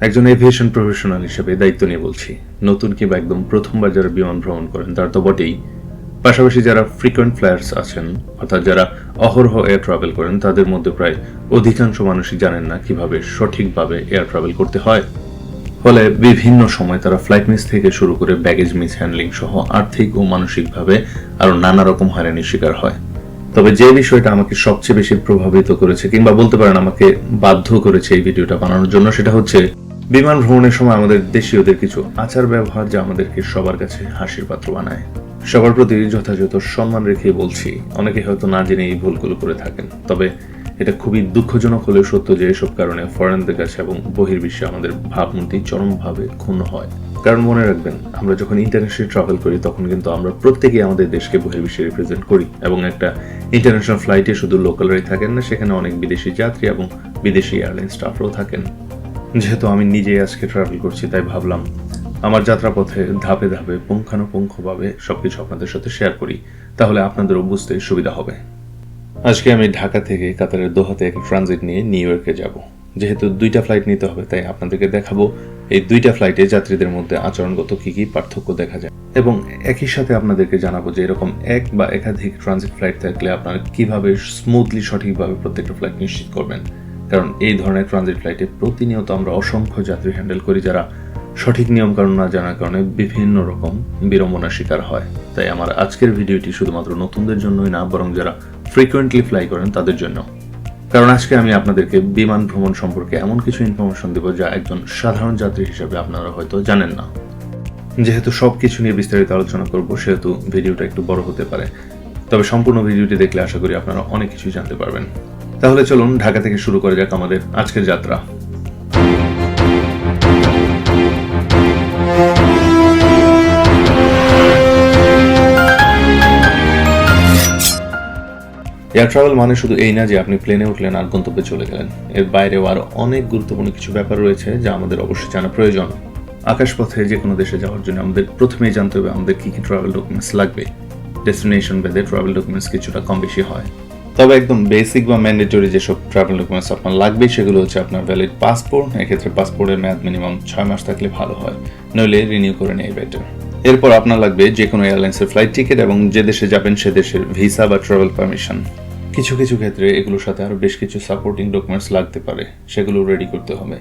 একজন aviation professional হিসেবে দায়িত্ব নিয়ে বলছি। নতুন কিংবা একদম প্রথমবার যারা বিমান ভ্রমণ করেন, তার তো বটেই। পাশাপাশি যারা ফ্রিকোয়েন্ট ফ্লায়ার্স আছেন, অর্থাৎ যারা অহরহ এয়ার ট্রাভেল করেন, তাদের মধ্যে প্রায় অধিকাংশ মানুষই জানেন না কীভাবে সঠিকভাবে এয়ার ট্রাভেল করতে হয়। ফলে বিভিন্ন সময় তারা ফ্লাইট মিস থেকে শুরু করে ব্যাগেজ মিস হ্যান্ডলিং সহ আর্থিক ও মানসিকভাবে আরও নানা রকম হয়রানির শিকার হয়। তবে যে বিষয়টা আমাকে সবচেয়ে বেশি প্রভাবিত করেছে কিংবা বলতে পারেন আমাকে বাধ্য করেছে এই ভিডিওটা বানানোর জন্য, সেটা হচ্ছে বিমান ভ্রমণের সময় আমাদের দেশীয়দের কিছু আচার ব্যবহার যা আমাদেরকে সবার কাছে হাসির পাত্র বানায়। সবার প্রতি যথাযথ সম্মান রেখে বলছি, অনেকে হয়তো না জেনে এই ভুলগুলো করে থাকেন, তবে এটা খুবই দুঃখজনক হলেও সত্য যে এসব কারণে ফরেনদের কাছে এবং বহির্বিশ্বে আমাদের ভাবমূর্তি চরমভাবে ক্ষুণ্ণ হয়। কারণ মনে রাখবেন, আমরা যখন ইন্টারন্যাশনাল ট্রাভেল করি, তখন কিন্তু আমরা প্রত্যেকেই আমাদের দেশকে বহির্বিশ্বে রিপ্রেজেন্ট করি এবং একটা ইন্টারন্যাশনাল ফ্লাইটে শুধু লোকালরাই থাকেন না, সেখানে অনেক বিদেশি যাত্রী এবং বিদেশি এয়ারলাইন স্টাফরাও থাকেন। যেহেতু আমি নিজেই আজকে ট্রাভেল করছি, তাই ভাবলাম আমার যাত্রাপথে ধাপে ধাপে, পুঙ্খানুপুঙ্খভাবে সবকিছু আপনাদের সাথে শেয়ার করি, তাহলে আপনাদেরও বুঝতে সুবিধা হবে। আজকে আমি ঢাকা থেকে কাতারের দোহাতে একটা ট্রানজিট নিয়ে নিউ ইয়র্কে যাব। যেহেতু দুইটা ফ্লাইট নিতে হবে, তাই আপনাদেরকে দেখাবো এই দুইটা ফ্লাইটে যাত্রীদের মধ্যে আচরণগত কি কি পার্থক্য দেখা যায়? এবং একই সাথে আপনাদেরকে জানাব যে এরকম এক বা একাধিক ট্রানজিট ফ্লাইট থাকলে আপনারা কীভাবে স্মুথলি সঠিকভাবে প্রত্যেকটা ফ্লাইট নিশ্চিত করবেন? কারণ এই ধরনের ট্রানজিট ফ্লাইটে প্রতিনিয়ত আমরা অসংখ্য যাত্রী হ্যান্ডেল করি যারা সঠিক নিয়মকানুন না জানার কারণে বিভিন্ন রকম বিড়ম্বনার শিকার হয়। তাই আমার আজকের ভিডিওটি শুধুমাত্র নতুনদের জন্যই না, বরং যারা ফ্রিকোয়েন্টলি ফ্লাই করেন তাদের জন্য। কারণ আজকে আমি আপনাদেরকে বিমান ভ্রমণ সম্পর্কে এমন কিছু ইনফরমেশন দেব যা একজন সাধারণ যাত্রী হিসেবে আপনারা হয়তো জানেন না। যেহেতু সব কিছু নিয়ে বিস্তারিত আলোচনা করব, সেহেতু ভিডিওটা একটু বড় হতে পারে। তবে সম্পূর্ণ ভিডিওটি দেখলে আশা করি আপনারা অনেক কিছু জানতে পারবেন। তাহলে চলুন ঢাকা থেকে শুরু করে যাক আমাদের আজকের যাত্রা। এয়ার ট্রাভেল মানে শুধু এই না যে আপনি প্লেনে উঠলেন, আর গন্তব্যে চলে গেলেন। এর বাইরেও আরও অনেক গুরুত্বপূর্ণ কিছু ব্যাপার রয়েছে যা আমাদের অবশ্যই জানা প্রয়োজন। আকাশপথে যে কোনো দেশে যাওয়ার জন্য আমাদের প্রথমেই জানতে হবে আমাদের কি কি ট্রাভেল ডকুমেন্টস লাগবে। ডেস্টিনেশন ভেদে ট্রাভেল ডকুমেন্টস কিছুটা কম বেশি হয়। তবে একদম বেসিক বা ম্যান্ডেটরি যেসব ট্রাভেল ডকুমেন্টস আপনার লাগবে, সেগুলো হচ্ছে আপনার ভ্যালিড পাসপোর্ট এক্ষেত্রে পাসপোর্টের মেয়াদ মিনিমাম ছয় মাস থাকলে ভালো হয়, নইলে রিনিউ করে নেয় বেটার এরপর আপনার লাগবে যে কোনো এয়ারলাইন্সের ফ্লাইট টিকিট এবং যে দেশে যাবেন সে দেশের ভিসা বা ট্রাভেল পারমিশন কিছু কিছু ক্ষেত্রে এগুলোর সাথে আরও বেশ কিছু সাপোর্টিং ডকুমেন্টস লাগতে পারে, সেগুলো রেডি করতে হবে।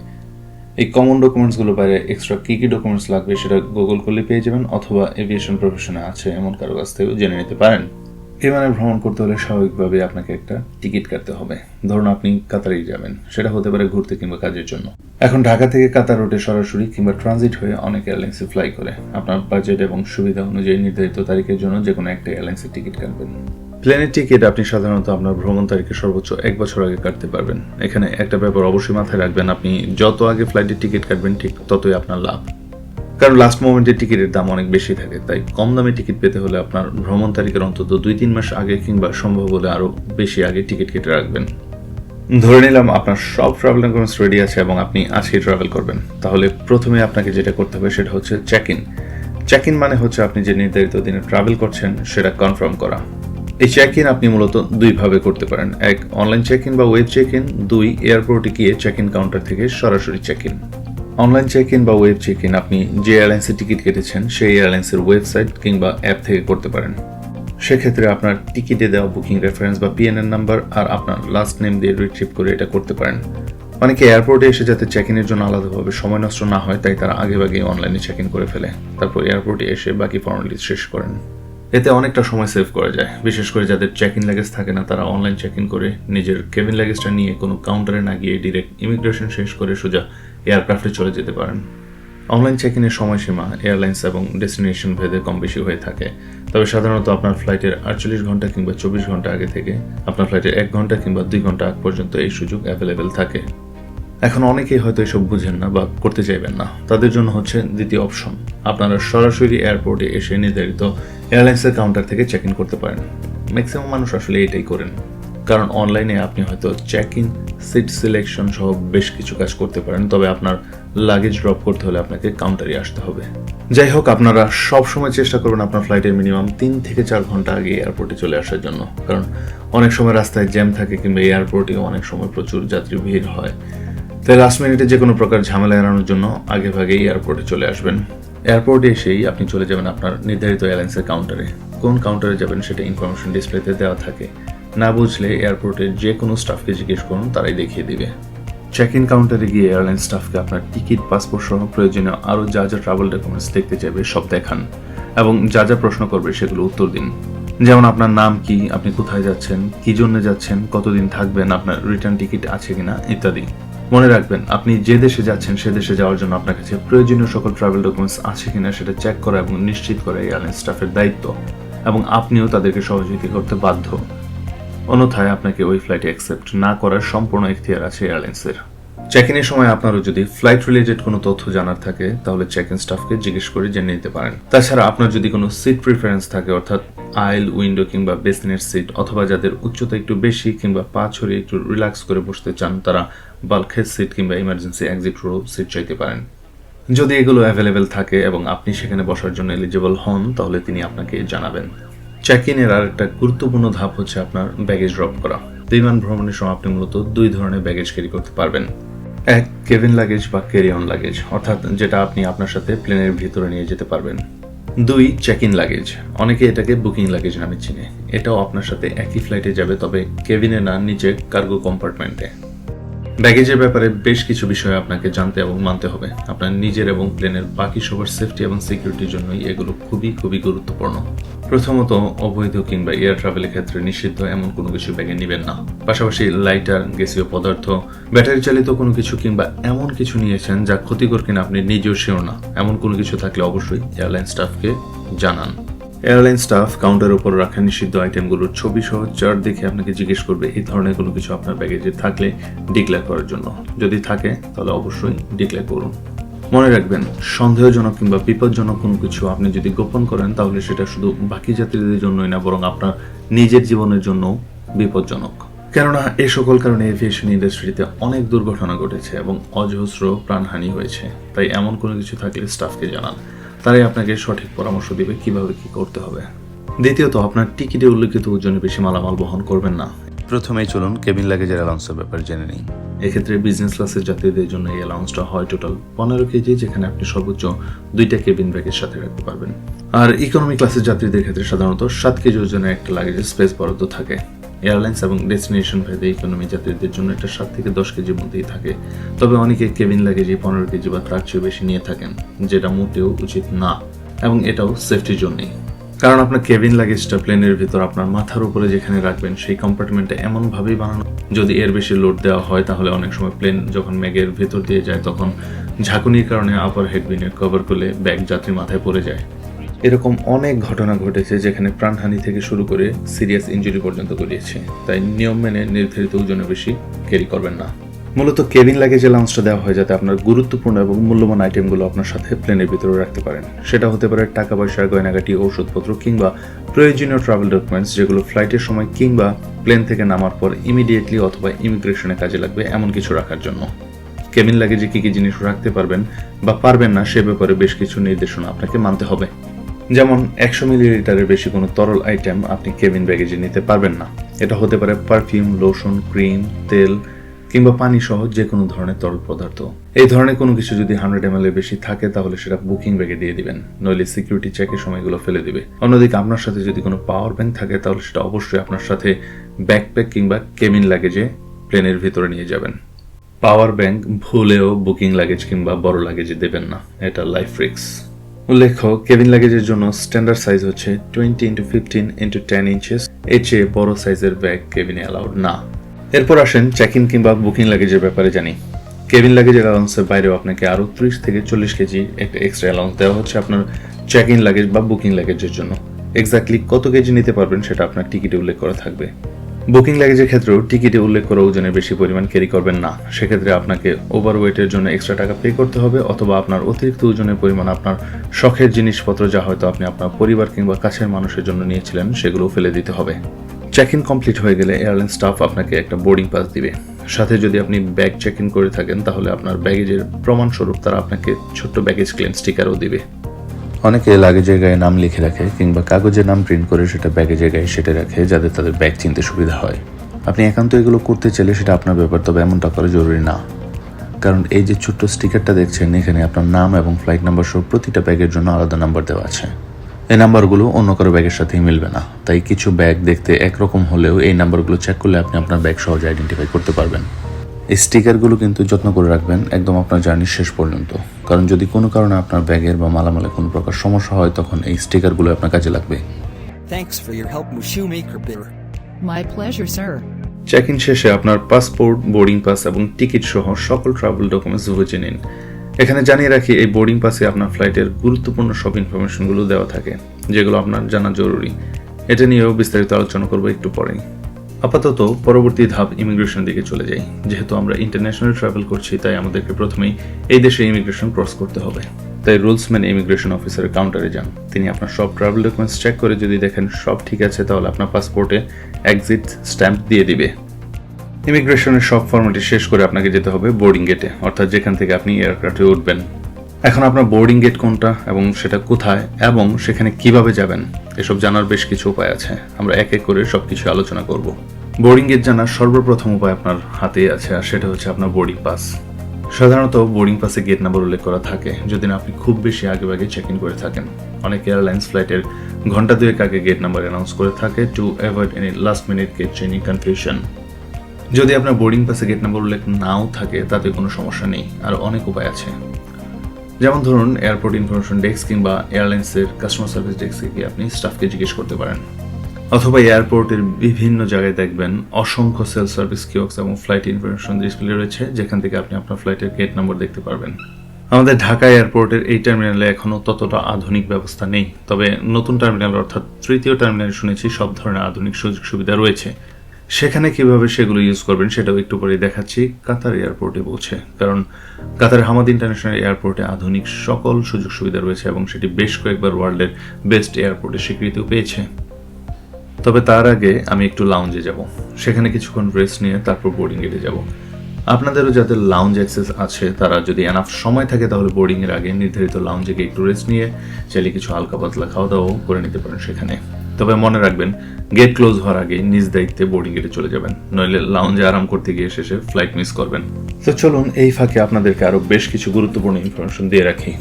এই কমন ডকুমেন্টসগুলো বাইরে এক্সট্রা কী কী ডকুমেন্টস লাগবে সেটা গুগল করলে পেয়ে যাবেন, অথবা এভিয়েশন প্রফেশনে আছে এমন কারও কাছ থেকেও জেনে নিতে পারেন। বিমানে ভ্রমণ করতে হলে স্বাভাবিকভাবে আপনাকে একটা টিকিট কাটতে হবে। ধরুন আপনি কাতারেই যাবেন, সেটা হতে পারে ঘুরতে কিংবা কাজের জন্য। এখন ঢাকা থেকে কাতার রুটে সরাসরি কিংবা ট্রানজিট হয়ে অনেক এয়ারলাইন্সে ফ্লাই করে। আপনার বাজেট এবং সুবিধা অনুযায়ী নির্ধারিত তারিখের জন্য যে কোনো একটা এয়ারলাইন্সের টিকিট কাটবেন। প্লেনের টিকিট আপনি সাধারণত আপনার ভ্রমণ তারিখে সর্বোচ্চ এক বছর আগে কাটতে পারবেন। এখানে একটা ব্যাপার অবশ্যই মাথায় রাখবেন, আপনি যত আগে ফ্লাইটের টিকিট কাটবেন, ঠিক ততই আপনার লাভ। কারণ লাস্ট মোমেন্টে টিকিটের দাম অনেক বেশি থাকে, তাই কম দামে টিকিট পেতে হলে আপনার ভ্রমণ তারিখের অন্তত দুই তিন মাস আগে কিংবা সম্ভব হলে আরও বেশি আগে টিকিট কেটে রাখবেন। ধরে নিলাম আপনার সব ট্রাভেল ডকুমেন্টস রেডি আছে এবং আপনি আজকে ট্রাভেল করবেন। তাহলে প্রথমে আপনাকে যেটা করতে হবে সেটা হচ্ছে চেক ইন চেক ইন মানে হচ্ছে আপনি যে নির্ধারিত দিনে ট্রাভেল করছেন, সেটা কনফার্ম করা। এই চেক ইন আপনি মূলত দুইভাবে করতে পারেন। এক অনলাইন চেক ইন বা ওয়েব চেক ইন দুই এয়ারপোর্টে গিয়ে চেক ইন কাউন্টার থেকে সরাসরি check in online check in বা ওয়েব চেক ইন আপনি যে এয়ারলাইন্সের টিকিট কেটেছেন, সেই এয়ারলাইন্সের ওয়েবসাইট কিংবা অ্যাপ থেকে করতে পারেন। সেক্ষেত্রে আপনার টিকিটে দেওয়া বুকিং রেফারেন্স বা পিএনএন নাম্বার আর আপনার লাস্ট নেম দিয়ে রিট্রিভ করে এটা করতে পারেন। অনেকে এয়ারপোর্টে এসে যাতে চেক ইনের জন্য আলাদাভাবে সময় নষ্ট না হয়, তাই তারা আগে ভাগে অনলাইনে চেক ইন করে ফেলে। তারপর এয়ারপোর্টে এসে বাকি ফর্মালিটি শেষ করেন। এতে অনেকটা সময় সেভ করা যায়। বিশেষ করে যাদের চেক ইন লাগেজ থাকে না, তারা অনলাইন চেক ইন করে নিজের কেবিন লাগেজটা নিয়ে কোনো কাউন্টারে না গিয়ে ডিরেক্ট ইমিগ্রেশন শেষ করে সোজা এয়ারক্রাফটে চলে যেতে পারেন। অনলাইন চেক ইনের সময়সীমা এয়ারলাইন্স এবং ডেস্টিনেশন ভেদে কম বেশি হয়ে থাকে। তবে সাধারণত আপনার ফ্লাইটের আটচল্লিশ ঘণ্টা কিংবা চব্বিশ ঘণ্টা আগে থেকে আপনার ফ্লাইটের এক ঘণ্টা কিংবা দুই ঘণ্টা আগ পর্যন্ত এই সুযোগ অ্যাভেলেবেল থাকে। এখন অনেকেই হয়তো এসব বুঝেন না বা করতে চাইবেন না। তাদের জন্য হচ্ছে দ্বিতীয় অপশন আপনারা সরাসরি এয়ারপোর্টে এসে নির্ধারিত এয়ারলাইন্সের কাউন্টার থেকে চেক ইন করতে পারেন। ম্যাক্সিমাম মানুষ আসলে এটাই করেন। কারণ অনলাইনে আপনি হয়তো চেক ইন সিট সিলেকশন সহ বেশ কিছু কাজ করতে পারেন, তবে আপনার লাগেজ ড্রপ করতে হলে আপনাকে কাউন্টারে আসতে হবে। যাই হোক, আপনারা সব সময় চেষ্টা করবেন আপনার ফ্লাইটের মিনিমাম তিন থেকে চার ঘণ্টা আগে এয়ারপোর্টে চলে আসার জন্য। কারণ অনেক সময় রাস্তায় জ্যাম থাকে কিংবা এয়ারপোর্টে অনেক সময় প্রচুর যাত্রী ভিড় হয়। তাই লাস্ট মিনিটে যে কোনো প্রকার ঝামেলা এড়ানোর জন্য আগে ভাগেই এয়ারপোর্টে চলে আসবেন। এয়ারপোর্টে এসেই আপনি চলে যাবেন আপনার নির্ধারিত এয়ারলাইন্সের কাউন্টারে কোন কাউন্টারে যাবেন সেটা ইনফরমেশন ডিসপ্লেতে দেওয়া থাকে। না বুঝলে এয়ারপোর্টের যে কোনো স্টাফকে জিজ্ঞেস করুন, তারাই দেখিয়ে দিবে। চেক ইন কাউন্টারে গিয়ে এয়ারলাইন স্টাফকে আপনার টিকিট পাসপোর্ট সহ প্রয়োজনীয় আরও যা যা ট্রাভেল ডকুমেন্টস দেখতে চাইবে সব দেখান এবং যা যা প্রশ্ন করবে সেগুলো উত্তর দিন। যেমন আপনার নাম কি, আপনি কোথায় যাচ্ছেন, কি জন্য যাচ্ছেন, কতদিন থাকবেন, আপনার রিটার্ন টিকিট আছে কিনা, ইত্যাদি। মনে রাখবেন, আপনি যে দেশে যাচ্ছেন, সে দেশে যাওয়ার জন্য আপনার কাছে প্রয়োজনীয় সকল ট্রাভেল ডকুমেন্টস আছে কিনা সেটা চেক করা এবং নিশ্চিত করা এয়ারলাইন স্টাফের দায়িত্ব এবং আপনিও তাদেরকে সহযোগিতা করতে বাধ্য। অন্যথায় আপনাকে ওই ফ্লাইটে অ্যাকসেপ্ট না করার সম্পূর্ণ এখতিয়ার আছে এয়ারলাইন্সের চেক ইনের সময় আপনারও যদি ফ্লাইট রিলেটেড কোনো তথ্য জানার থাকে, তাহলে চেক ইন স্টাফকে জিজ্ঞেস করে জেনে নিতে পারেন। তাছাড়া আপনার যদি কোনো সিট প্রিফারেন্স থাকে, অর্থাৎ আইল উইন্ডো কিংবা বেসিনের সিট অথবা যাদের উচ্চতা একটু বেশি কিংবা পা ছড়িয়ে একটু রিল্যাক্স করে বসতে চান, তারা বাল্কের সিট কিংবা ইমার্জেন্সি এক্সিট রো সিট চাইতে পারেন। যদি এগুলো অ্যাভেলেবেল থাকে এবং আপনি সেখানে বসার জন্য এলিজিবল হন, তাহলে তিনি আপনাকে জানাবেন। চেক ইনের আর একটা গুরুত্বপূর্ণ ধাপ হচ্ছে আপনার ব্যাগেজ ড্রপ করা। বিমান ভ্রমণের সময় আপনি মূলত দুই ধরনের ব্যাগেজ ক্যারি করতে পারবেন। এক কেবিন লাগেজ বা ক্যারি অন লাগেজ, অর্থাৎ যেটা আপনি আপনার সাথে প্লেনের ভিতরে নিয়ে যেতে পারবেন। দুই চেক ইন লাগেজ। অনেকে এটাকে বুকিং লাগেজ নামে চিনে। এটাও আপনার সাথে একই ফ্লাইটে যাবে, তবে কেবিনে না, নিচে কার্গো কম্পার্টমেন্টে ব্যাগেজের ব্যাপারে বেশ কিছু বিষয় আপনাকে জানতে এবং মানতে হবে। আপনার নিজের এবং প্লেনের বাকি সবার সেফটি এবং সিকিউরিটির জন্যই এগুলো খুবই খুবই গুরুত্বপূর্ণ। প্রথমত অবৈধ কিংবা এয়ার ট্রাভেলের ক্ষেত্রে নিষিদ্ধ এমন কোনো কিছু ব্যাগে নেবেন না। পাশাপাশি লাইটার, গ্যাসীয় পদার্থ, ব্যাটারি চালিত কোনো কিছু কিংবা এমন কিছু নিয়েছেন যা ক্ষতিকর কিনা আপনি নিজেও শিওর না। এমন কোনো কিছু থাকলে অবশ্যই এয়ারলাইন স্টাফকে জানান। এয়ারলাইন স্টাফ কাউন্টার উপর রাখা নিষিদ্ধ আইটেমগুলোর ছবি সহ চার্ট দেখে আপনাকে জিজ্ঞেস করবে, এই ধরনের কোনো কিছু আপনার ব্যাগেজে থাকলে ডিক্লেয়ার করার জন্য? যদি থাকে, তাহলে অবশ্যই ডিক্লেয়ার করুন। মনে রাখবেন, সন্দেহজনক কিংবা বিপজ্জনক কোনো কিছু আপনি যদি গোপন করেন, তাহলে সেটা শুধু বাকি যাত্রীদের জন্যই না, বরং আপনার নিজের জীবনের জন্য বিপজ্জনক। কেননা এই সকল কারণে এভিয়েশন ইন্ডাস্ট্রিতে অনেক দুর্ঘটনা ঘটেছে এবং অজস্র প্রাণহানি হয়েছে। তাই এমন কোনো কিছু থাকলে স্টাফকে জানান। তারাই আপনাকে সঠিক পরামর্শ দিবে কীভাবে কি করতে হবে। দ্বিতীয়ত, আপনার টিকিটে উল্লেখিত ওজনে বেশি মালামাল বহন করবেন না। প্রথমেই চলুন কেবিন লাগেজের অ্যালাউন্সের ব্যাপারে জেনে নিই। এক্ষেত্রে বিজনেস ক্লাসের যাত্রীদের জন্য এই অ্যালাউন্সটা হয় টোটাল পনেরো কেজি, যেখানে আপনি সর্বোচ্চ দুইটা কেবিন ব্যাগের সাথে রাখতে পারবেন। আর ইকোনমি ক্লাসের যাত্রীদের ক্ষেত্রে সাধারণত সাত কেজি ওজনের একটা লাগেজের স্পেস বরাদ্দ থাকে। এয়ারলাইন্স এবং ডেস্টিনেশন ভেদে ইকোনমি যাত্রীদের জন্য এটা সাত থেকে দশ কেজির মধ্যেই থাকে। তবে অনেকে কেবিন লাগেজে পনেরো কেজি বা তার চেয়ে বেশি নিয়ে থাকেন, যেটা মোটেও উচিত না, এবং এটাও সেফটির জন্যই। কারণ আপনার কেবিন লাগেজটা প্লেনের ভিতর আপনার মাথার উপরে যেখানে রাখবেন, সেই কম্পার্টমেন্টে এমনভাবেই বানানো। যদি এর বেশি লোড দেওয়া হয়, তাহলে অনেক সময় প্লেন যখন মেঘের ভেতর দিয়ে যায়, তখন ঝাঁকুনির কারণে আপার হেডবিনের কভার খুলে ব্যাগ যাত্রী মাথায় পড়ে যায়। এরকম অনেক ঘটনা ঘটেছে যেখানে প্রাণহানি থেকে শুরু করে সিরিয়াস ইঞ্জুরি পর্যন্ত করিয়েছে তাই নিয়ম মেনে নির্ধারিত ওজনে বেশি ক্যারি করবেন না। মূলত কেবিন লাগেজ অ্যালাউন্সটা দেওয়া হয় যাতে আপনার গুরুত্বপূর্ণ এবং মূল্যবান আইটেমগুলো আপনার সাথে প্লেনের ভিতরে রাখতে পারেন। সেটা হতে পারে টাকা পয়সা গয়নাগাটি, ঔষধপত্র কিংবা প্রয়োজনীয় ট্রাভেল ডকুমেন্টস যেগুলো ফ্লাইটের সময় কিংবা প্লেন থেকে নামার পর ইমিডিয়েটলি অথবা ইমিগ্রেশনে কাজে লাগবে এমন কিছু রাখার জন্য। কেবিন লাগেজে কি কি জিনিস রাখতে পারবেন বা পারবেন না সে ব্যাপারে বেশ কিছু নির্দেশনা আপনাকে মানতে হবে। যেমন, একশো মিলিলিটারের বেশি কোনো তরল আইটেম আপনি কেবিন ব্যাগেজে নিতে পারবেন না। এটা হতে পারে পারফিউম লোশন ক্রিম তেল কিংবা পানি সহ যে কোনো ধরনের তরল পদার্থ। এই ধরনের কোনো কিছু যদি হান্ড্রেড এম এর বেশি থাকে, তাহলে সেটা বুকিং ব্যাগে দিয়ে দিবেন, নইলে সিকিউরিটি চেকের সময়গুলো ফেলে দিবে। অন্যদিকে আপনার সাথে যদি কোনো পাওয়ার ব্যাংক থাকে, তাহলে সেটা অবশ্যই আপনার সাথে ব্যাকপ্যাক কিংবা কেবিন লাগেজে প্লেনের ভিতরে নিয়ে যাবেন। পাওয়ার ব্যাংক ভুলেও বুকিং লাগেজ কিংবা বড় লাগেজে দেবেন না, এটা লাইফ রিক্স উল্লেখ্য কেবিন লাগেজের জন্য স্ট্যান্ডার্ড সাইজ হচ্ছে twenty into fifteen into ten inches এর চেয়ে বড় সাইজের ব্যাগ কেবিনে অ্যালাউড না। এরপর আসেন চেক ইন কিংবা বুকিং লাগেজের ব্যাপারে জানি। কেবিন লাগেজের অ্যালাউন্সের বাইরেও আপনাকে আরও ত্রিশ থেকে চল্লিশ কেজি একটা এক্সট্রা অ্যালাউন্স দেওয়া হচ্ছে আপনার চেক ইন লাগেজ বা বুকিং লাগেজের জন্য। এক্স্যাক্টলি কত কেজি নিতে পারবেন সেটা আপনার টিকিটে উল্লেখ করা থাকবে। বুকিং লাগেজের ক্ষেত্রেও টিকিটে উল্লেখ করা ওজনের বেশি পরিমাণ ক্যারি করবেন না। সেক্ষেত্রে আপনাকে ওভার ওয়েটের জন্য এক্সট্রা টাকা পে করতে হবে অথবা আপনার অতিরিক্ত ওজনের পরিমাণ আপনার শখের জিনিসপত্র যা হয়তো আপনি আপনার পরিবার কিংবা কাছের মানুষের জন্য নিয়েছিলেন সেগুলো ফেলে দিতে হবে। চেক ইন কমপ্লিট হয়ে গেলে এয়ারলাইন স্টাফ আপনাকে একটা বোর্ডিং পাস দিবে। সাথে যদি আপনি ব্যাগ চেক ইন করে থাকেন, তাহলে আপনার ব্যাগেজের প্রমাণস্বরূপ তারা আপনাকে ছোট্ট ব্যাগেজ ক্লেম স্টিকারও দিবে। অনেকে লাগেজের গায়ে নাম লিখে রাখে কিংবা কাগজের নাম প্রিন্ট করে সেটা ব্যাগেজের গায়ে সেটে রাখে যাতে তাদের ব্যাগ চিনতে সুবিধা হয়। আপনি একান্ত এগুলো করতে চাইলে সেটা আপনার ব্যাপার, তবে এমনটা করা জরুরি না। কারণ এই যে ছোট্ট স্টিকারটা দেখছেন, এখানে আপনার নাম এবং ফ্লাইট নাম্বার সহ প্রতিটা ব্যাগের জন্য আলাদা নাম্বার দেওয়া আছে। এই নাম্বারগুলো অন্য কারও ব্যাগের সাথেই মিলবে না। তাই কিছু ব্যাগ দেখতে একরকম হলেও এই নাম্বারগুলো চেক করলে আপনি আপনার ব্যাগ সহজে আইডেন্টিফাই করতে পারবেন। এই স্টিকারগুলো কিন্তু যত্ন করে রাখবেন একদম আপনার জার্নির শেষ পর্যন্ত। কারণ যদি কোনো কারণে আপনার ব্যাগের বা মালামালে কোনো প্রকার সমস্যা হয় তখন এই স্টিকারগুলো আপনার কাজে লাগবে। Thanks for your help, Shoemaker Bitter. My pleasure, sir. Check in শেষে আপনার পাসপোর্ট বোর্ডিং পাস এবং টিকিট সহ সকল ট্রাভেল ডকুমেন্টস বুঝে নিন। এখানে জানিয়ে রাখি, এই বোর্ডিং পাসে আপনার ফ্লাইটের গুরুত্বপূর্ণ সব ইনফরমেশনগুলো দেওয়া থাকে, যেগুলো আপনার জানা জরুরি। এটা নিয়েও বিস্তারিত আলোচনা করব একটু পরেই। আপাতত পরবর্তী ধাপ ইমিগ্রেশন দিকে চলে যাই। যেহেতু আমরা ইন্টারন্যাশনাল ট্রাভেল করছি, তাই আমাদেরকে প্রথমেই এই দেশে ইমিগ্রেশন ক্রস করতে হবে। তাই রুলস ইমিগ্রেশন অফিসারের কাউন্টারে যান। তিনি আপনার সব ট্রাভেল ডকুমেন্টস চেক করে যদি দেখেন সব ঠিক আছে, তাহলে আপনার পাসপোর্টে এক্সিট স্ট্যাম্প দিয়ে দিবে। ইমিগ্রেশনের সব ফর্মালিটি শেষ করে আপনাকে যেতে হবে বোর্ডিং গেটে অর্থাৎ যেখান থেকে আপনি এয়ারক্রাফটে উঠবেন। এখন আপনার বোর্ডিং গেট কোনটা এবং সেটা কোথায় এবং সেখানে কীভাবে যাবেন, এসব জানার বেশ কিছু উপায় আছে। আমরা এক এক করে সবকিছু আলোচনা করব। বোর্ডিং গেট জানার সর্বপ্রথম উপায় আপনার হাতেই আছে, আর সেটা হচ্ছে আপনার বোর্ডিং পাস সাধারণত বোর্ডিং পাসে গেট নাম্বার উল্লেখ করা থাকে, যদি না আপনি খুব বেশি আগে আগে চেক ইন করে থাকেন। অনেক এয়ারলাইন্স ফ্লাইটের ঘণ্টা দুয়েক আগে গেট নাম্বার অ্যানাউন্স করে থাকে to avoid any last minute gate changing confusion যদি আপনার বোর্ডিং পাসে গেট নাম্বার উল্লেখ নাও থাকে, তাতে কোনো সমস্যা নেই। আর অনেক উপায় আছে। যেমন ধরুন এয়ারপোর্ট ইনফরমেশন ডেস্ক কিংবা এয়ারলাইন্সের কাস্টমার সার্ভিস ডেস্কে গিয়ে আপনি স্টাফকে জিজ্ঞেস করতে পারেন। অথবা এয়ারপোর্টের বিভিন্ন জায়গায় দেখবেন অসংখ্য সেল সার্ভিস কিওক্স এবং ফ্লাইট ইনফরমেশন ডিসপ্লে রয়েছে, যেখান থেকে আপনি আপনার ফ্লাইটের গেট নম্বর দেখতে পারবেন। আমাদের ঢাকা এয়ারপোর্টের এই টার্মিনালে এখনও ততটা আধুনিক ব্যবস্থা নেই। তবে নতুন টার্মিনাল অর্থাৎ তৃতীয় টার্মিনালে শুনেছি সব ধরনের আধুনিক সুযোগ সুবিধা রয়েছে। সেখানে কীভাবে সেগুলো ইউজ করবেন সেটাও একটু পরে দেখাচ্ছি। কাতার এয়ারপোর্টে পৌঁছে কারণ কাতার হামাদ ইন্টারন্যাশনাল এয়ারপোর্টে আধুনিক সকল সুযোগ সুবিধা রয়েছে এবং সেটি বেশ কয়েকবার ওয়ার্ল্ডের বেস্ট এয়ারপোর্টে স্বীকৃতিও পেয়েছে। তবে তার আগে আমি একটু লাউঞ্জে যাব। সেখানে কিছুক্ষণ রেস্ট নিয়ে তারপর বোর্ডিং গেটে যাব। আপনাদেরও যাদের লাউঞ্জ অ্যাক্সেস আছে, তারা যদি এনাফ সময় থাকে তাহলে বোর্ডিংয়ের আগে নির্ধারিত লাউঞ্জে গিয়ে একটু রেস্ট নিয়ে, চাইলে কিছু হালকা পাতলা খাওয়া দাওয়াও করে নিতে পারেন সেখানে। তবে মনে রাখবেন, গেট ক্লোজ হওয়ার আগে নিজ দায়িত্বে বোর্ডিং গেটে চলে যাবেন, নইলে লাউঞ্জে আরাম করতে গিয়ে শেষে ফ্লাইট মিস করবেন। তো চলুন, এই ফাঁকে আপনাদেরকে আরও বেশ কিছু গুরুত্বপূর্ণ ইনফরমেশন দিয়ে রাখি।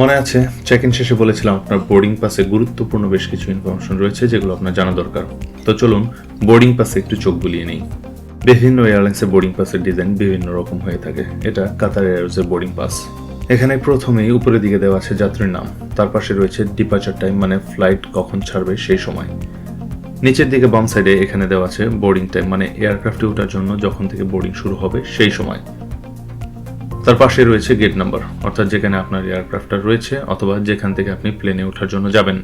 মনে আছে চেক ইন শেষে বলেছিলাম আপনার বোর্ডিং পাসে গুরুত্বপূর্ণ বেশ কিছু ইনফরমেশন রয়েছে যেগুলো আপনার জানা দরকার। তো চলুন বোর্ডিং পাসে একটু চোখ বুলিয়ে নেই। বিভিন্ন এয়ারলাইন্সের বোর্ডিং পাসের ডিজাইন বিভিন্ন রকম হয়ে থাকে। এটা কাতার এয়ারওয়েজের বোর্ডিং পাস এখানে প্রথমেই উপরের দিকে দেওয়া আছে যাত্রীর নাম। তার পাশে রয়েছে ডিপার্চার টাইম মানে ফ্লাইট কখন ছাড়বে সেই সময়। নিচের দিকে বাম সাইডে এখানে দেওয়া আছে বোর্ডিং টাইম মানে এয়ারক্রাফটে ওঠার জন্য যখন থেকে বোর্ডিং শুরু হবে সেই সময়। তার পাশে রয়েছে গেট নাম্বার অর্থাৎ যেখানে আপনার এয়ারক্রাফটটা রয়েছে, অথবা যেখান থেকে আপনি প্লেনে ওঠার জন্য যাবেন।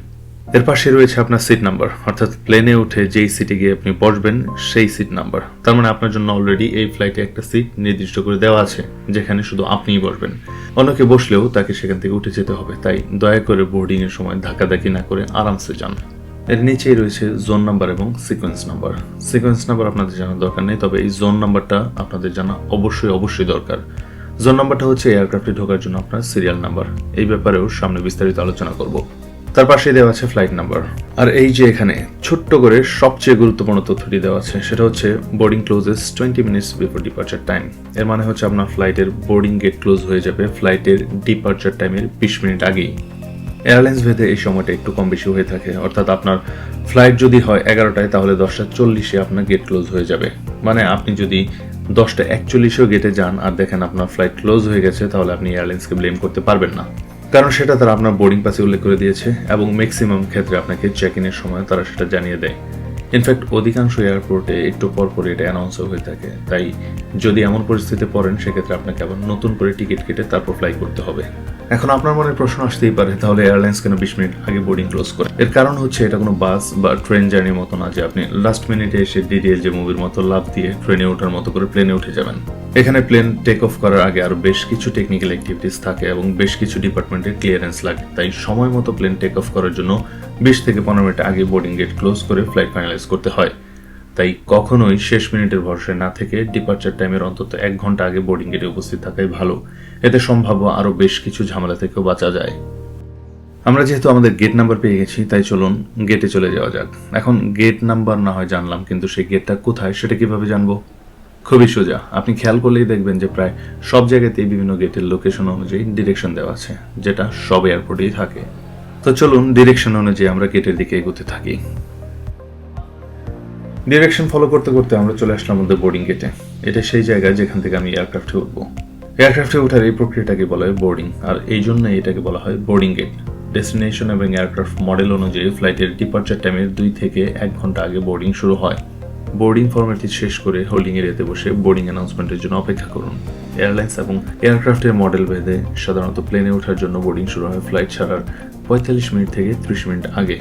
এর পাশে রয়েছে আপনার সিট নাম্বার অর্থাৎ প্লেনে উঠে যেই সিটে গিয়ে আপনি বসবেন, সেই সিট নাম্বার তার মানে আপনার জন্য অলরেডি এই ফ্লাইটে একটা সিট নির্দিষ্ট করে দেওয়া আছে, যেখানে শুধু আপনিই বসবেন। অনেকে বসলেও তাকে সেখান থেকে উঠে যেতে হবে, তাই দয়া করে বোর্ডিং এর সময় ধাক্কাধাক্কি না করে আরামসে যান। এর নিচেই রয়েছে জোন নাম্বার এবং সিকোয়েন্স নাম্বার সিকোয়েন্স নাম্বার আপনাদের জানার দরকার নেই, তবে এই জোন নাম্বারটা আপনাদের জানা অবশ্যই অবশ্যই দরকার। জোন নাম্বারটা হচ্ছে এয়ারক্রাফটে ঢোকার জন্য আপনার সিরিয়াল নাম্বার এই ব্যাপারেও সামনে বিস্তারিত আলোচনা করব। তার পাশে দেওয়া আছে ফ্লাইট নাম্বার আর এই যে এখানে ছোট্ট করে সবচেয়ে গুরুত্বপূর্ণ তথ্যটি দেওয়া আছে, সেটা হচ্ছে boarding closes twenty minutes before departure time এর মানে হচ্ছে আপনার ফ্লাইটের বোর্ডিং গেট ক্লোজ হয়ে যাবে ফ্লাইটের ডিপার্চার টাইমের বিশ মিনিট আগেই। এয়ারলাইন্স ভেদে এই সময়টা একটু কম বেশি হয়ে থাকে, অর্থাৎ আপনার ফ্লাইট যদি হয় এগারোটায়, তাহলে দশটা চল্লিশে আপনার গেট ক্লোজ হয়ে যাবে। মানে আপনি যদি দশটা একচল্লিশেও গেটে যান আর দেখেন আপনার ফ্লাইট ক্লোজ হয়ে গেছে, তাহলে আপনি এয়ারলাইন্সকে ব্লেম করতে পারবেন না। কারণ সেটা তারা আপনার বোর্ডিং পাসে উল্লেখ করে দিয়েছে এবং ম্যাক্সিমাম ক্ষেত্রে আপনাকে চেক ইনের সময় তারা সেটা জানিয়ে দেয়। ইনফ্যাক্ট অধিকাংশ এয়ারপোর্টে একটু পর পর এটা অ্যানাউন্সও হয়ে থাকে। তাই যদি এমন পরিস্থিতিতে পড়েন, সেক্ষেত্রে আপনাকে আবার নতুন করে টিকিট কেটে তারপর ফ্লাই করতে হবে। এখন আপনার মনে প্রশ্ন আসতেই পারে, তাহলে এয়ারলাইন্স কেন বিশ মিনিট আগে বোর্ডিং ক্লোজ করে? এর কারণ হচ্ছে এটা কোনো বাস বা ট্রেন জার্নির মতো না যে আপনি লাস্ট মিনিটে এসে ডিডিএল যে মুভির মতো লাভ দিয়ে ট্রেনে ওঠার মতো করে প্লেনে উঠে যাবেন। এখানে প্লেন টেক অফ করার আগে আরও বেশ কিছু টেকনিক্যাল অ্যাক্টিভিটিস থাকে এবং বেশ কিছু ডিপার্টমেন্টের ক্লিয়ারেন্স লাগে। তাই সময় মতো প্লেন টেক অফ করার জন্য বিশ থেকে পনেরো মিনিট আগে বোর্ডিং গেট ক্লোজ করে ফ্লাইট ফাইনালাইজ করতে হয়। তাই কখনোই শেষ মিনিটের ভরসায় না থেকে ডিপার্চার টাইমের অন্তত এক ঘণ্টা আগে বোর্ডিং গেটে উপস্থিত থাকাই ভালো। এতে সম্ভাব্য আরও বেশ কিছু ঝামেলা থেকেও বাঁচা যায়। আমরা যেহেতু আমাদের গেট নাম্বার পেয়ে গেছি, তাই চলুন গেটে চলে যাওয়া যাক। এখন গেট নাম্বার না হয় জানলাম, কিন্তু সেই গেটটা কোথায় সেটা কীভাবে জানব? খুবই সোজা। আপনি খেয়াল করলেই দেখবেন যে প্রায় সব জায়গাতেই বিভিন্ন গেটের লোকেশন অনুযায়ী ডিরেকশন দেওয়া আছে, যেটা সব এয়ারপোর্টেই থাকে। তো চলুন ডিরেকশন অনুযায়ী আমরা গেটের দিকে এগোতে থাকি। ডিরেকশন ফলো করতে করতে আমরা চলে আসলাম আমাদের বোর্ডিং গেটে এটা সেই জায়গা যেখান থেকে আমি এয়ারক্রাফটে উঠবো। এয়ারক্রাফটে ওঠার এই প্রক্রিয়াটাকে বলা হয় বোর্ডিং আর এই জন্যই এটাকে বলা হয় বোর্ডিং গেট ডেস্টিনেশন এবং এয়ারক্রাফট মডেল অনুযায়ী ফ্লাইটের ডিপার্চার টাইমের দুই থেকে এক ঘণ্টা আগে বোর্ডিং শুরু হয়। বোর্ডিং ফর্মালিটি শেষ করে হোল্ডিং এরিয়াতে বসে বোর্ডিং অ্যানাউন্সমেন্টের জন্য অপেক্ষা করুন। এয়ারলাইন্স এবং এয়ারক্রাফটের মডেল ভেদে সাধারণত প্লেনে ওঠার জন্য বোর্ডিং শুরু হয় ফ্লাইট ছাড়ার পঁয়তাল্লিশ মিনিট থেকে ত্রিশ মিনিট আগে।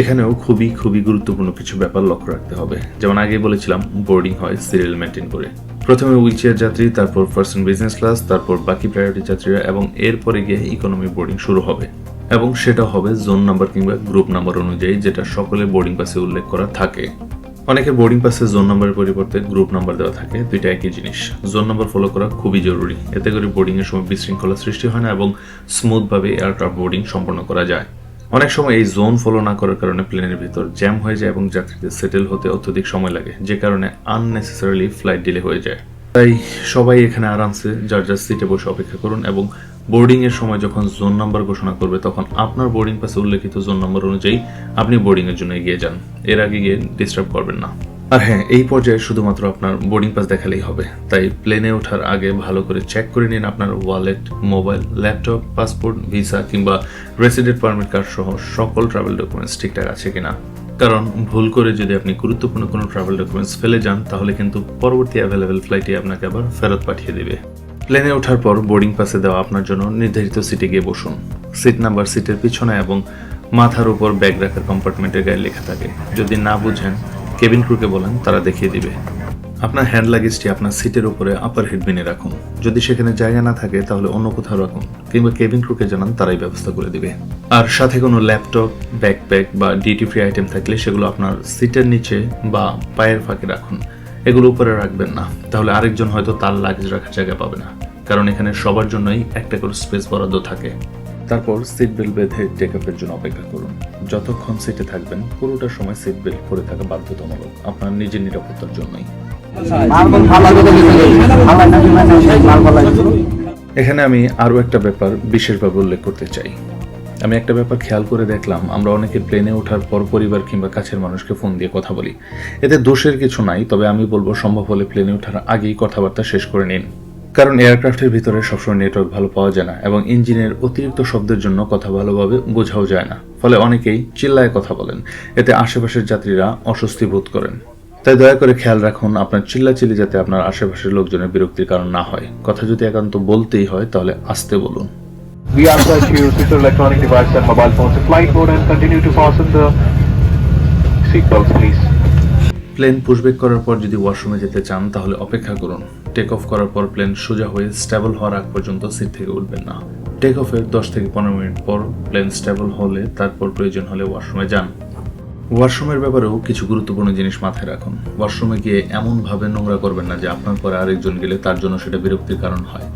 এখানেও খুবই খুবই গুরুত্বপূর্ণ কিছু ব্যাপার লক্ষ্য রাখতে হবে। যেমন আগে বলেছিলাম বোর্ডিং হয় সিরিয়াল মেনটেন করে। প্রথমে হুইলচেয়ার যাত্রী, তারপর ফার্স্ট বিজনেস ক্লাস তারপর বাকি প্রায়োরিটি যাত্রীরা এবং এরপরে গিয়ে ইকোনমি বোর্ডিং শুরু হবে। এবং সেটা হবে জোন নাম্বার কিংবা গ্রুপ নাম্বার অনুযায়ী, যেটা সকলে বোর্ডিং পাসে উল্লেখ করা থাকে। অনেকের বোর্ডিং পাসে জোন নাম্বারের পরিবর্তে গ্রুপ নাম্বার দেওয়া থাকে, দুইটা একই জিনিস। জোন নাম্বার ফলো করা খুবই জরুরি। এতে করে বোর্ডিং এর সময় বিশৃঙ্খলা সৃষ্টি হয় না এবং স্মুথ ভাবে এয়ারক্রাফট বোর্ডিং সম্পন্ন করা যায়। অনেক সময় এই জোন ফলো না করার কারণে প্লেনের ভিতর জ্যাম হয়ে যায় এবং যাত্রীদের সেটেল হতে অত্যধিক সময় লাগে, যে কারণে আননেসেসারিলি ফ্লাইট ডিলে হয়ে যায়। তাই সবাই এখানে আরামসে যার যার সিটে বসে অপেক্ষা করুন এবং বোর্ডিং এর সময় যখন জোন নাম্বার ঘোষণা করবে, তখন আপনার বোর্ডিং পাসে উল্লেখিত জোন নাম্বার অনুযায়ী আপনি বোর্ডিং এর জন্য এগিয়ে যান। এর আগে গিয়ে ডিস্টার্ব করবেন না। আর হ্যাঁ এই পর্যায়ে শুধুমাত্র আপনার বোর্ডিং পাস দেখালেই হবে। তাই প্লেনে ওঠার আগে ভালো করে চেক করে নিন আপনার wallet mobile laptop passport visa কিংবা রেসিডেন্ট পারমিট কার্ড সহ সকল ট্রাভেল ডকুমেন্টস ঠিকঠাক আছে কিনা। কারণ ভুল করে যদি আপনি গুরুত্বপূর্ণ কোনো ট্রাভেল ডকুমেন্টস ফেলে যান, তাহলে কিন্তু পরবর্তী অ্যাভেলেবেল ফ্লাইটে আপনাকে আবার ফেরত পাঠিয়ে দেবে। প্লেনে ওঠার পর বোর্ডিং পাসে দেওয়া আপনার জন্য নির্ধারিত সিটে গিয়ে বসুন। সিট নাম্বার সিটের পিছনে এবং মাথার উপর ব্যাগ রাখার কম্পার্টমেন্টের গায়ে লেখা থাকে। যদি না বুঝেন কেবিন ক্রুকে বলেন, তারা দেখিয়ে দিবে। আপনার হ্যান্ড লাগেজটি আপনার সিটের উপরে আপার হেডবিনে রাখুন। যদি সেখানে জায়গা না থাকে, তাহলে অন্য কোথাও রাখুন, কিংবা কেবিন ক্রুকে জানান, তারাই ব্যবস্থা করে দিবে। আর সাথে কোনো ল্যাপটপ ব্যাকপ্যাক বা ডিউটি ফ্রি আইটেম থাকলে সেগুলো আপনার সিটের নিচে বা পায়ের ফাঁকে রাখুন। এগুলো উপরে রাখবেন না। তাহলে আরেকজন হয়তো তার লাগেজ রাখার জায়গা পাবে না। কারণ এখানে সবার জন্যই একটা করে স্পেস বরাদ্দ থাকে। তারপর সিট বেল্ট বেঁধে টেক আপের জন্য অপেক্ষা করুন। যতক্ষণ সিটে থাকবেন পুরোটা সময় সিট বেল্ট পরে থাকা বাধ্যতামূলক। আপনার নিজের নিরাপত্তার জন্যই। এখানে আমি আরও একটা ব্যাপার বিশেষভাবে উল্লেখ করতে চাই। আমি একটা ব্যাপার খেয়াল করে দেখলাম, আমরা অনেকে প্লেনে ওঠার পর পরিবার কিংবা কাছের মানুষকে ফোন দিয়ে কথা বলি। এতে দোষের কিছু নাই, তবে আমি বলব সম্ভব হলে প্লেনে ওঠার আগেই কথাবার্তা শেষ করে নিন। কারণ এয়ারক্রাফটের ভিতরে সবসময় নেটওয়ার্ক ভালো পাওয়া যায় না এবং ইঞ্জিনের অতিরিক্ত শব্দের জন্য কথা ভালোভাবে বোঝাও যায় না। ফলে অনেকেই চিল্লায় কথা বলেন। এতে আশেপাশের যাত্রীরা অস্বস্তি বোধ করেন। তাই দয়া করে খেয়াল রাখুন, আপনার চিল্লাচিল্লি যাতে আপনার আশেপাশের লোকজনের বিরক্তির কারণ না হয়। কথা যদি একান্ত বলতেই হয়, তাহলে আসতে বলুন। We ask that you switch your electronic devices and mobile phones. To flight mode and continue to fasten the seatbelts, please. Plane pushback করার পর যদি ওয়াশরুমে যেতে চান তাহলে অপেক্ষা করুন। টেক অফ করার পর প্লেন সোজা হয়ে স্টেবল হওয়ার আগ পর্যন্ত সিট থেকে উঠবেন না। টেক অফের দশ থেকে পনেরো মিনিট পর প্লেন স্টেবল হলে তারপর প্রয়োজন হলে ওয়াশরুমে যান। ওয়াশরুমের ব্যাপারেও কিছু গুরুত্বপূর্ণ জিনিস মাথায় রাখুন। ওয়াশরুমে গিয়ে এমনভাবে নোংরা করবেন না যে আপনার পরে আরেকজন গেলে তার জন্য সেটা বিরক্তির কারণ হয়।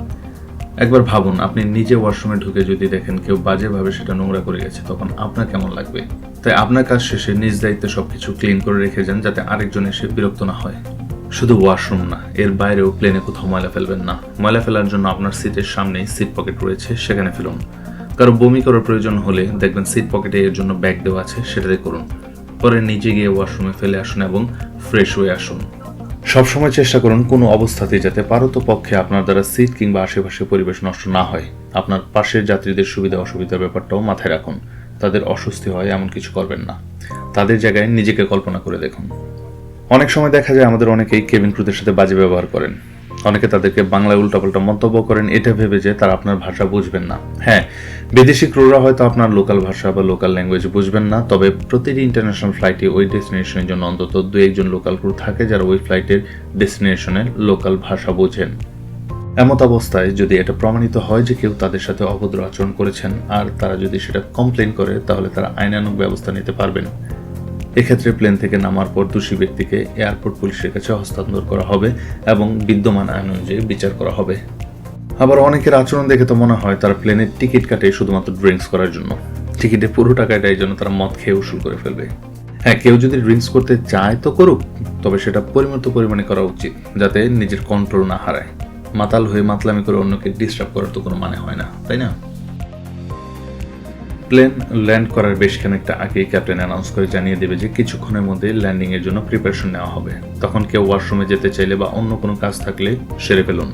একবার ভাবুন, আপনি নিজে ওয়াশরুমে ঢুকে যদি দেখেন কেউ বাজেভাবে সেটা নোংরা করে গেছে, তখন আপনার কেমন লাগবে? তাই আপনার কাজ শেষে নিজ দায়িত্বে সবকিছু ক্লিন করে রেখে যান যাতে আরেকজন এসে বিরক্ত না হয়। শুধু ওয়াশরুম না, এর বাইরেও প্লেনে কোথাও ময়লা ফেলবেন না। ময়লা ফেলার জন্য আপনার সিটের সামনেই সিট পকেট রয়েছে, সেখানে ফেলুন। কারও বমি করার প্রয়োজন হলে দেখবেন সিট পকেটে এর জন্য ব্যাগ দেওয়া আছে, সেটাতে করুন। পরে নিজে গিয়ে ওয়াশরুমে ফেলে আসুন এবং ফ্রেশ হয়ে আসুন। সবসময় চেষ্টা করুন কোনো অবস্থাতেই যাতে পারত পক্ষে আপনার দ্বারা সিট কিংবা আশেপাশে পরিবেশ নষ্ট না হয়। আপনার পাশের যাত্রীদের সুবিধা অসুবিধার ব্যাপারটাও মাথায় রাখুন। তাদের অস্বস্তি হয়, এমন কিছু করবেন না। তাদের জায়গায় নিজেকে কল্পনা করে দেখুন। অনেক সময় দেখা যায় আমাদের অনেকেই কেবিন ক্রুদের সাথে বাজে ব্যবহার করেন। অনেকে তাদেরকে বাংলায় উল্টাপাল্টা মন্তব্য করেন। এটা ভেবে যে তারা আপনার ভাষা বুঝবেন না। হ্যাঁ বিদেশি ক্রুরা হয়তো আপনার লোকাল ভাষা বা লোকাল ল্যাঙ্গুয়েজ বুঝবেন না, তবে প্রতিটি ইন্টারন্যাশনাল ফ্লাইটে ওই ডেস্টিনেশনের জন্য অন্তত দু একজন লোকাল ক্রু থাকে যারা ওই ফ্লাইটের ডেস্টিনেশনের লোকাল ভাষা বোঝেন। এমত অবস্থায় যদি এটা প্রমাণিত হয় যে কেউ তাদের সাথে অভদ্র আচরণ করেছেন, আর তারা যদি সেটা কমপ্লেন করে, তাহলে তারা আইনানুগ ব্যবস্থা নিতে পারবেন। এক্ষেত্রে প্লেন থেকে নামার পর দোষী ব্যক্তিকে এয়ারপোর্ট পুলিশের কাছে হস্তান্তর করা হবে এবং বিদ্যমান আইন অনুযায়ী বিচার করা হবে। আবার অনেকের আচরণ দেখে তো মনে হয় তারা প্লেনের টিকিট কাটে শুধুমাত্র ড্রিঙ্কস করার জন্য। টিকিটের পুরো টাকাটা এই জন্য তারা মদ খেয়ে উসুল করে ফেলবে। হ্যাঁ কেউ যদি ড্রিঙ্কস করতে চায় তো করুক, তবে সেটা পরিমিত পরিমাণে করা উচিত, যাতে নিজের কন্ট্রোল না হারায়। মাতাল হয়ে মাতলামি করে অন্যকে ডিস্টার্ব করার তো কোনো মানে হয় না, তাই না? প্লেন ল্যান্ড করার বেশ খানিকটা আগেই ক্যাপ্টেন অ্যানাউন্স করে জানিয়ে দেবে যে কিছুক্ষণের মধ্যে ল্যান্ডিংয়ের জন্য প্রিপারেশন নেওয়া হবে। তখন কেউ ওয়াশরুমে যেতে চাইলে বা অন্য কোনো কাজ থাকলে সেরে ফেলুন।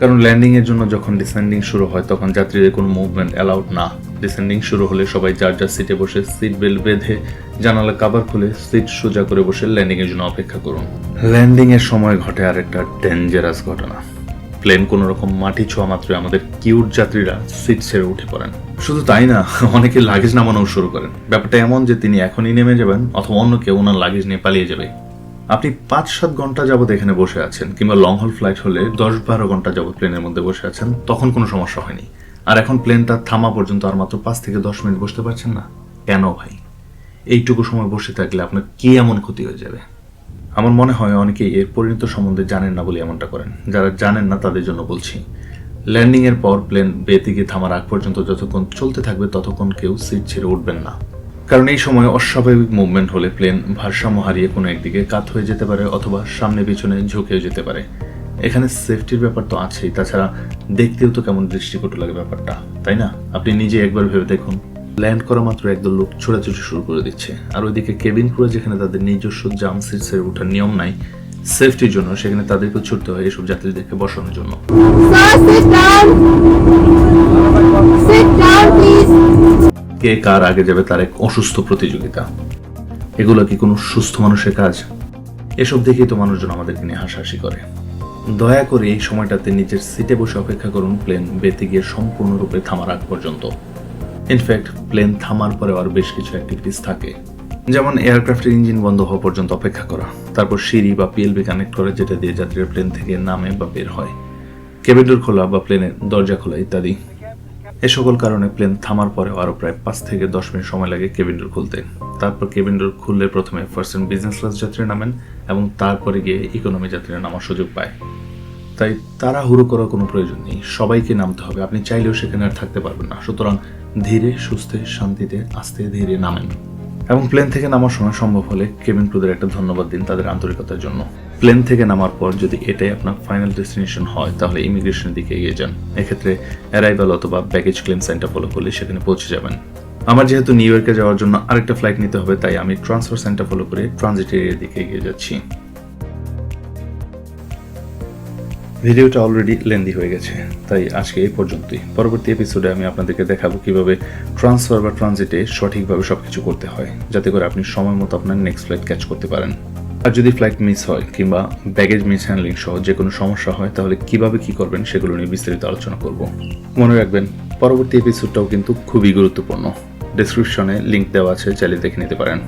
কারণ ল্যান্ডিং এর জন্য যখন ডিসেন্ডিং শুরু হয়, তখন যাত্রীদের কোনো মুভমেন্ট অ্যালাউড না। ডিসেন্ডিং শুরু হলে সবাই যার যার সিটে বসে সিট বেল্ট বেঁধে জানালা কাভার খুলে সিট সোজা করে বসে ল্যান্ডিং এর জন্য অপেক্ষা করুন। ল্যান্ডিং এর সময় ঘটে আরেকটা ডেঞ্জারাস ঘটনা। প্লেন কোনো রকম মাটি ছোঁয়া মাত্রই আমাদের কিউট যাত্রীরা সিট ছেড়ে উঠে পড়েন। শুধু তাই না, অনেকে লাগেজ নামানো শুরু করেন। ব্যাপারটা এমন যে তিনি এখনই নেমে যাবেন, অথবা অন্য কেউ ওনার লাগেজ নিয়ে পালিয়ে যাবে। আপনি পাঁচ সাত ঘণ্টা যাবত এখানে বসে আছেন, কিংবা লং হল ফ্লাইট হলে দশ বারো ঘণ্টা যাবত প্লেনের মধ্যে বসে আছেন, তখন কোনো সমস্যা হয়নি। আর এখন প্লেনটা থামা পর্যন্ত আর মাত্র পাঁচ থেকে দশ মিনিট বসতে পারছেন না? কেন ভাই? এইটুকু সময় বসে থাকলে আপনার কি এমন ক্ষতি হয়ে যাবে? আমার মনে হয় অনেকেই এর পরিণত সম্বন্ধে জানেন না বলে এমনটা করেন। যারা জানেন না, তাদের জন্য বলছি ল্যান্ডিংয়ের পর প্লেন বেতিকে থামার আগ পর্যন্ত যতক্ষণ চলতে থাকবে, ততক্ষণ কেউ সিট ছেড়ে উঠবেন না। কারণ এই সময় অস্বাভাবিক মুভমেন্ট হলে প্লেন ভারসাম্য হারিয়ে কোনো একদিকে কাত হয়ে যেতে পারে অথবা সামনে পিছনে ঝুঁকেও যেতে পারে। এখানে সেফটির ব্যাপার তো আছেই, তাছাড়া দেখতেও তো কেমন দৃষ্টিকটু লাগে ব্যাপারটা, তাই না? আপনি নিজে একবার ভেবে দেখুন। ল্যান্ড করা মাত্র একদল লোক ছোড়াছুটি শুরু করে দিচ্ছে। আর ওইদিকে কেবিন ক্রুয়ে যেখানে তাদের নিজস্ব জাম সিটসের ওঠার নিয়ম নাই সেফটির জন্য সেখানে তাদেরকেও ছুটতে হয় এসব যাত্রীদেরকে বসানোর জন্য. কে কার আগে যাবে তার এক অসুস্থ প্রতিযোগিতা। এগুলো কি কোনো সুস্থ মানুষের কাজ? এসব দেখেই তো মানুষজন আমাদেরকে নিয়ে হাসাহাসি করে। দয়া করে এই সময়টাতে নিজের সিটে বসে অপেক্ষা করুন, প্লেন বেতে গিয়ে সম্পূর্ণরূপে থামার আগ পর্যন্ত। ইনফ্যাক্ট প্লেন থামার পরে আর বেশ কিছু অ্যাক্টিভিটিস থাকে। যেমন এয়ারক্রাফটের ইঞ্জিন বন্ধ হওয়া পর্যন্ত অপেক্ষা করা, তারপর সিঁড়ি বা পিএলবি কানেক্ট করে, যেটা দিয়ে যাত্রীরা প্লেন থেকে নামে বা বের হয়। কেবিন ডোর খোলা বা প্লেনের দরজা খোলা ইত্যাদি। এ সকল কারণে প্লেন থামার পরেও আরও প্রায় পাঁচ থেকে দশ মিনিট সময় লাগে কেবিন ডোর খুলতে। তারপর কেবিন ডোর খুললে প্রথমে ফার্স্ট বিজনেস ক্লাস যাত্রীরা নামেন এবং তারপরে গিয়ে ইকোনমি যাত্রীরা নামার সুযোগ পায়। তাই তারা হুড়ো করার কোনো প্রয়োজন নেই, সবাইকে নামতে হবে। আপনি চাইলেও সেখানে আর থাকতে পারবেন না। সুতরাং ধীরে, সুস্থে, শান্তিতে, আস্তে, ধীরে নামেন। এবং প্লেন থেকে নামার সময় সম্ভব হলে কেবিন ক্রুদের একটা ধন্যবাদ দিন তাদের আন্তরিকতার জন্য। প্লেন থেকে নামার পর যদি এটাই আপনার ফাইনাল ডেস্টিনেশন হয়, তাহলে ইমিগ্রেশনের দিকে এগিয়ে যান। এক্ষেত্রে অ্যারাইভাল অথবা ব্যাগেজ ক্লেম সেন্টার ফলো করলে সেখানে পৌঁছে যাবেন। আমার যেহেতু নিউ ইয়র্কে যাওয়ার জন্য আরেকটা ফ্লাইট নিতে হবে, তাই আমি ট্রান্সফার সেন্টার ফলো করে ট্রানজিট এরিয়ার দিকে এগিয়ে যাচ্ছি। ভিডিওটা অলরেডি লেন্দি হয়ে গেছে, তাই আজকে এই পর্যন্তই। পরবর্তী এপিসোডে আমি আপনাদেরকে দেখাবো কীভাবে ট্রান্সফার বা ট্রানজিটে সঠিকভাবে সবকিছু করতে হয়, যাতে করে আপনি সময় মতো আপনার নেক্সট ফ্লাইট ক্যাচ করতে পারেন। আর যদি ফ্লাইট মিস হয় কিংবা ব্যাগেজ মিস হ্যান্ডলিং সহ যে কোনো সমস্যা হয়, তাহলে কীভাবে কি করবেন সেগুলো নিয়ে বিস্তারিত আলোচনা করব। মনে রাখবেন, পরবর্তী এপিসোডটাও কিন্তু খুবই গুরুত্বপূর্ণ। ডেসক্রিপশনে লিংক দেওয়া আছে, চাইলে দেখে নিতে পারেন।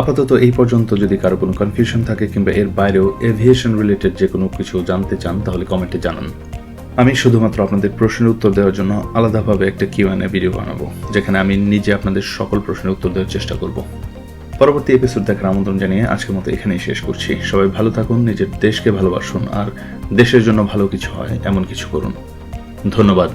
আপাতত এই পর্যন্ত যদি কারও কোনো কনফিউশন থাকে কিংবা এর বাইরেও এভিয়েশন রিলেটেড যে কোনো কিছু জানতে চান, তাহলে কমেন্টে জানান। আমি শুধুমাত্র আপনাদের প্রশ্নের উত্তর দেওয়ার জন্য আলাদাভাবে একটা কিউএনএ ভিডিও বানাবো, যেখানে আমি নিজে আপনাদের সকল প্রশ্নের উত্তর দেওয়ার চেষ্টা করব। পরবর্তী এপিসোড দেখার আমন্ত্রণ জানিয়ে আজকের মতো এখানেই শেষ করছি। সবাই ভালো থাকুন, নিজের দেশকে ভালোবাসুন, আর দেশের জন্য ভালো কিছু হয়, এমন কিছু করুন। ধন্যবাদ।